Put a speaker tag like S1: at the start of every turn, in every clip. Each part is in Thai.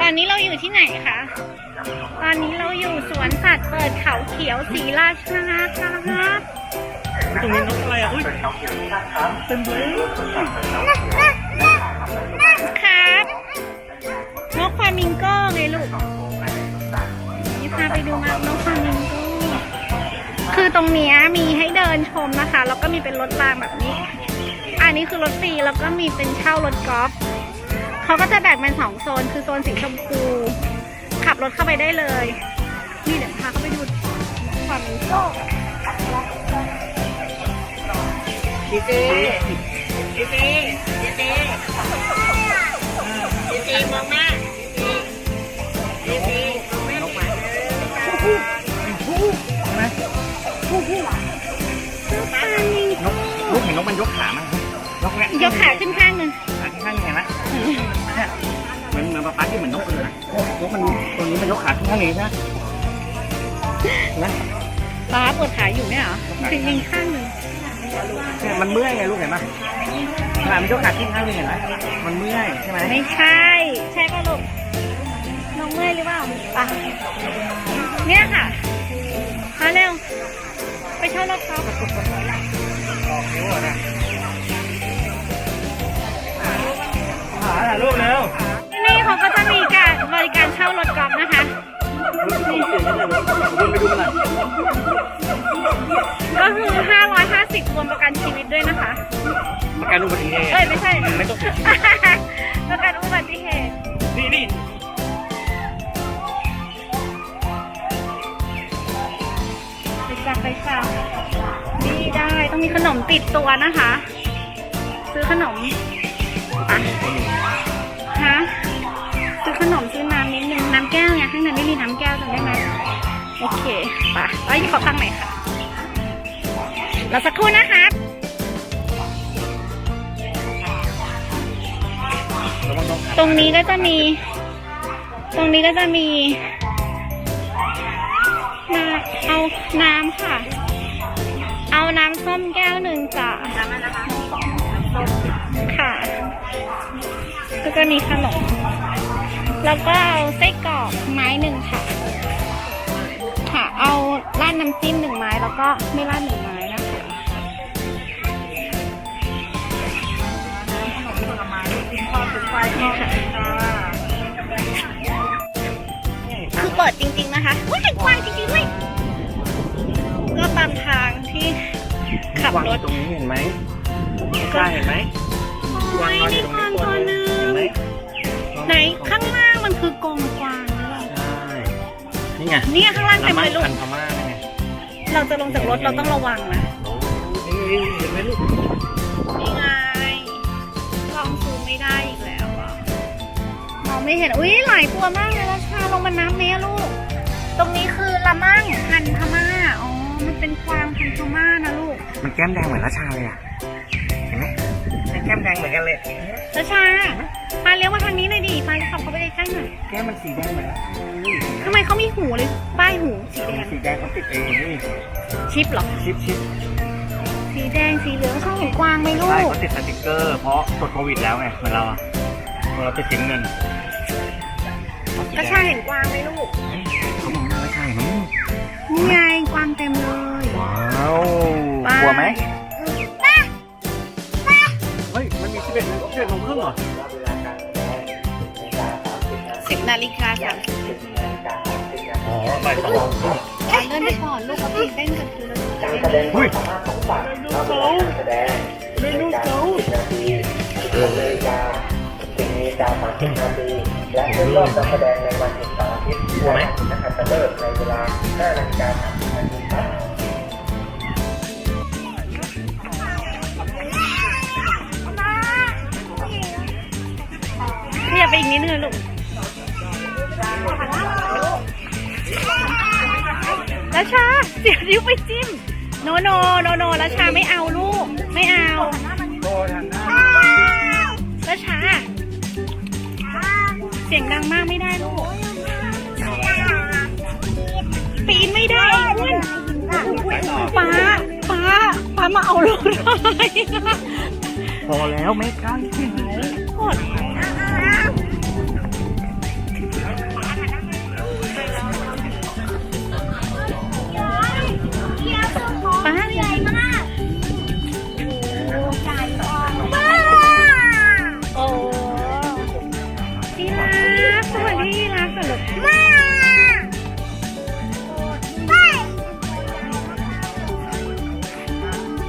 S1: ตอนนี้เราอยู่ที่ไหนคะ ตอนนี้เราอยู่สวนสัตว์เปิดเขาเขียวศรีราชาครับ
S2: ตรงนี้นกอะไรอะอุ้ยเต็มเลย
S1: ครับนกฟลามิงโก้ไงลูก นี่พาไปดูนกฟลามิงโก้ คือตรงเนี้ยมีให้เดินชมนะคะ แล้วก็มีเป็นรถรางแบบนี้ อันนี้คือรถฟรีแล้วก็มีเป็นเช่ารถกอล์ฟ เขาก็จะแบ่งเป็นสองโซน คือโซนสีชมพู ขับรถเข้าไปได้เลย นี่เดี๋ยวพาเข้าไปดูฟลามิงโก้
S2: ดีเจดีเจดีเจดีเจมองหน้าดีเจมองหน้านกมาผู้ผู้ไหมผู้ผู้นกลูกเห็นนกมันยกขามั้ยยกเนี่ย
S1: ยกขาขึ้นข้างหนึ่ง
S2: ขาข้างยังไงนะเนี่ยเหมือนเหมือนปลาปั๊กที่เหมือนนกเลยนะนกมันตัวนี้มันยกขาขึ้นข้างนี้ใช่ไหมนะ
S1: ป้าปวดขาอยู่เนี่ยเหรอจริงๆข้างหนึ่ง
S2: เนี่ยมันเมื่อยไงลูกเห็นไหมขามันยกขาขึ้นข้างนึงเห็นไหมมันเมื่อยใช่ไหม
S1: ไม่ใช่ ใช่ป่ะลูกน้องเมื่อยหรือเปล่าปะเนี่ยค่ะมาเร็วไปเช่ารถเขาา
S2: ถ่ายรูปเร็ว
S1: ที่นี่เขาก็จะมีการบริการเช่ารถกอล์ฟนะคะ
S2: วนไปดูมันหน่อย
S1: ก็คือ 550รวมประกันชีวิตด้วยนะคะ
S2: ประกันอุบัติเหตุ
S1: เอ้ยไม่ใช่
S2: ไม่ต้อง
S1: ประกันอุบัติเหตุ
S2: นี่นี่
S1: ไปจับไปจับนี่ได้ต้องมีขนมติดตัวนะคะ ซื้อขนม อะฮะซื้อขนมซื้อน้ำนิดนึงน้ำแก้วไงข้างในไม่มีน้ำแก้วจำได้ไหมโอเคไป่ะเอ้ยขอตั้งหน่อยค่ะเราสักครู่นะคะ
S2: ระวังตรง
S1: ตรงนี้ก็จะมี ตรงนี้ก็จะมีน้ำเอาน้ำค่ะ เอาน้ำส้มแก้วหนึ่งจ้ะน้ำอะไรนะคะค่ะก็ จะมีขนม แล้วก็เอาไส้กรอกไม้หนึ่งค่ะ ค่ะ เอาราดน้ำจิ้มหนึ่งไม้แล้วก็ไม่ราดหนึ่งไม้นะคะนี่ค่ะคือเปิดจริง ๆ นะคะว้ายกว้างจริงๆด้วยก็ตามทางที่ขับรถ
S2: ตรงนี้เห็นไหมใช่เห็นไหม
S1: โอ้ยมีกวางตัวหนึง
S2: เห็นไหม
S1: ไหนข้างล่างมันคือกรงกวางหรือเปล่า
S2: ใช่นี่ไง
S1: เนี่ยข้างล่างเต็มเลยลูก
S2: พันพม่าไง
S1: เราจะลงจากรถเราต้องระวังนะ
S2: นี่เห็นไหมลูก
S1: นี่ไงลองซูมไม่ได้อีกแล้วอะมองไม่เห็น อุ้ยหลายตัวมากเลยราชาลงมาน้ำเนี้ยลูก ตรงนี้คือละมั่งพันธุ์พม่า อ๋อ มันเป็นกวางพันธุ์พม่านะลูก
S2: มันแก้มแดงเหมือนราชาเลยอะเห็นไหมแก้มแดงเหมือนกันเลย
S1: ราชาปาเลี้ยวมาทางนี้ เลยดิปาขับเข้าไปใกล้ๆหน่อย
S2: แก้มมันสีแดงเหมือนราชาเลย
S1: ทำไมเขามีหูเลย ป้ายหูสีแดง
S2: สีแดงเขาติดเองนี่
S1: ชิปเหรอ
S2: ชิปชิป
S1: สีแดงสีเหลืองชอบเห็นกวางไหมลู
S2: ใช่
S1: ก
S2: เขาติดสติกเกอร์ เพราะตรวจโควิดแล้วไงเหมือนเราอะเราติดสินเงิน
S1: ราชาเห็นกวางไหมลูก
S2: เขามองหน้าราชาเห็นไหม
S1: นี่ไงกวางเต็มเลย
S2: ว้าว
S1: ไป
S2: กลัวไหมเฮ้ย มันมีสิบเอ็ดสิบเอ็ดโมงครึ่งเหรอ
S1: สิบ นาฬิกาสามสิบ
S2: อ๋อบ่ายสองครึ่ง
S1: เล่นไปก่อนลูกเขาตื่นเต้นกันคือเราจะเล่น
S2: เฮ้ย
S3: เมนูเก๋าเลยกาสิ่งมีกาสามสิบนาทีและเป็นรอบการแสดงในวันเสาร์อาทิตย์
S2: กลัวไหม
S3: นะคะจะเลิกในเวลา5นาฬิกา30นาทีครับ
S1: ขยับไปอีกนิดนึงลูก ราชาเสียนิ้วไปจิ้ม โนโนโนโนราชาไม่เอาลูก ไม่เอา
S2: โตทันนะ
S1: ราชา เสียงดังมากไม่ได้ลูก ปีนไม่ได้ไอ้อ้วน
S2: ไปต่อ
S1: ป้าป้าป้ามาเอาลูกหน่อย
S2: พอแล้วไม่ใกล้ที่ไหน
S1: กด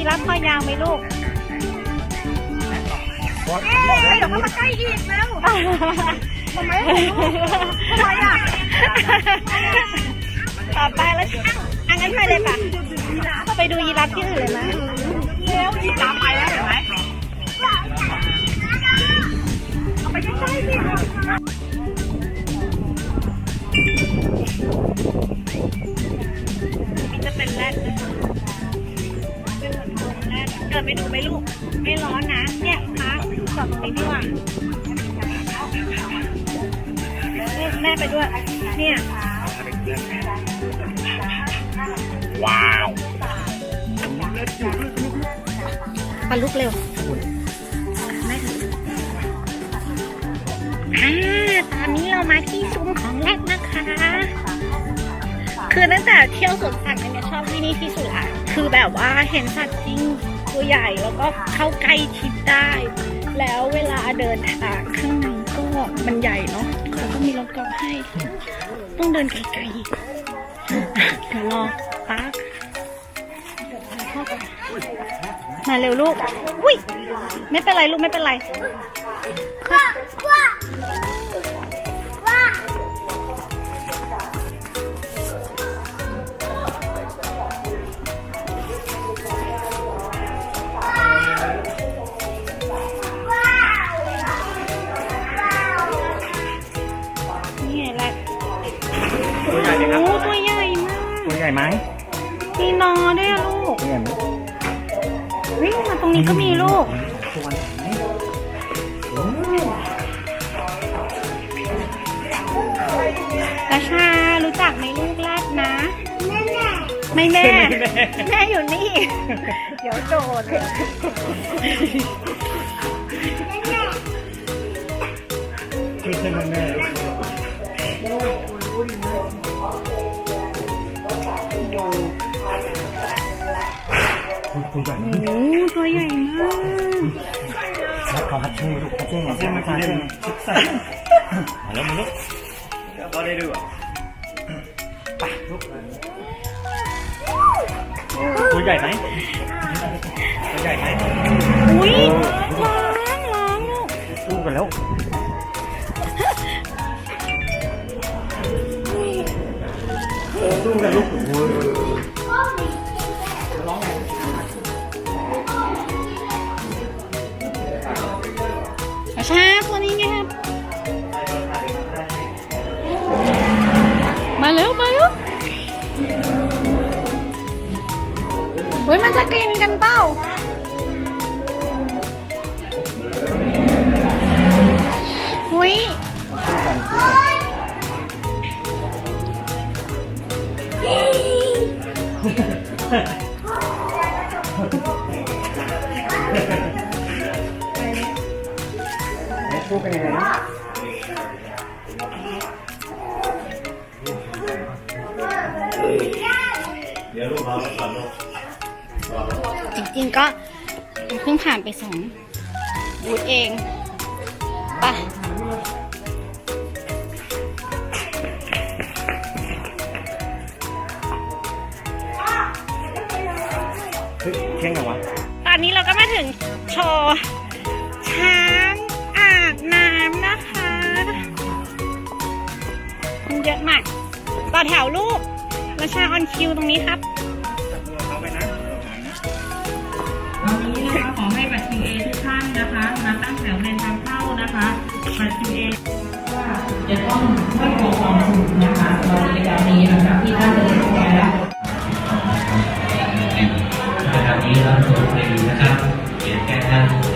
S1: ยีราฟคอยาวไหมลูก
S2: บอก
S1: เดี๋ยวมาใกล้อีกแล้วทำไมทำไมอะต่อไปแล้วอันนั้นไปเลยป่ะ ไปดูยีราฟที่อื่นเลยนะเร็วยีราฟไปแล้วเห็นไหม แม่ไปด้วยเนี่ย
S2: ว้าว
S1: มาลุกเร็วอ่าตอนนี้เรามาที่ซุ้มของแรกนะคะ คือตั้งแต่เที่ยวสวนสัตว์เนี่ยชอบที่นี่ที่สุดละคือแบบว่าเห็นสัตว์จริงตัวใหญ่แล้วก็เข้าใกล้ชิดได้ แล้วเวลาเดินทางข้างในก็มันใหญ่เนาะ แล้วก็มีรถกอล์ฟให้ ต้องเดินไกลๆเดี๋ยวรอป้าเข้าไปมาเร็วลูก อุ้ย ไม่เป็นไรลูกไม่เป็นไร
S2: ร
S1: งนี้ก็มีลูก
S2: ตัวไหนโอ้
S1: กระชารู้จักไหมลูกแรดนะ ไม่แม่ แม่อยู่นี่ เดี๋ยวโดน
S2: ไม่ใช่แม่ ตัวใหญ่
S1: โอ้ตัวใหญ่มาก
S2: แล้วเขาฮัตเช่ลูกฮัตเช่ฮัตเช่มาฮัตเช่ชิดใส่มาแล้วมาลูกก็ได้ดูอะไปลูกตัวใหญ่ไหมตัวใหญ่ไหม
S1: อุ้ยร้องร้องลูก
S2: สู้กันแล้วสู้กันลูกโอ้ย
S1: กระชาตัวนี้ไงครับ มาเร็วมาเร็วเฮ้ยมันจะกินกันเปล่าอุ้ย
S2: สู้ เป็นยังไงนะ
S1: จริงๆก็เพิ่งผ่านไปสองบูธเองปะ
S2: เฮ้ยเที่ยงเหรอวะ
S1: ตอนนี้เราก็มาถึงโชว์ช้าาบน้ำนะคะคนเยอะมากต่อแถวลูกราชาออนคิวตรงนี้ครับ
S2: เอาไปนะ
S4: วันนี้นะคะขอให้บัตรคิวเอทุกท่านนะคะมาตั้งแถวในทางเข้านะคะบัตรคิวเอว่าจะต้องไม่ขอความสนุกนะคะสำหรับกิจกรรมนี้หลังจากที่ท่านเดินเข้าไปแล้ว
S5: นะครับนี้เราถูกดีนะครับเขียนแก้ท่าน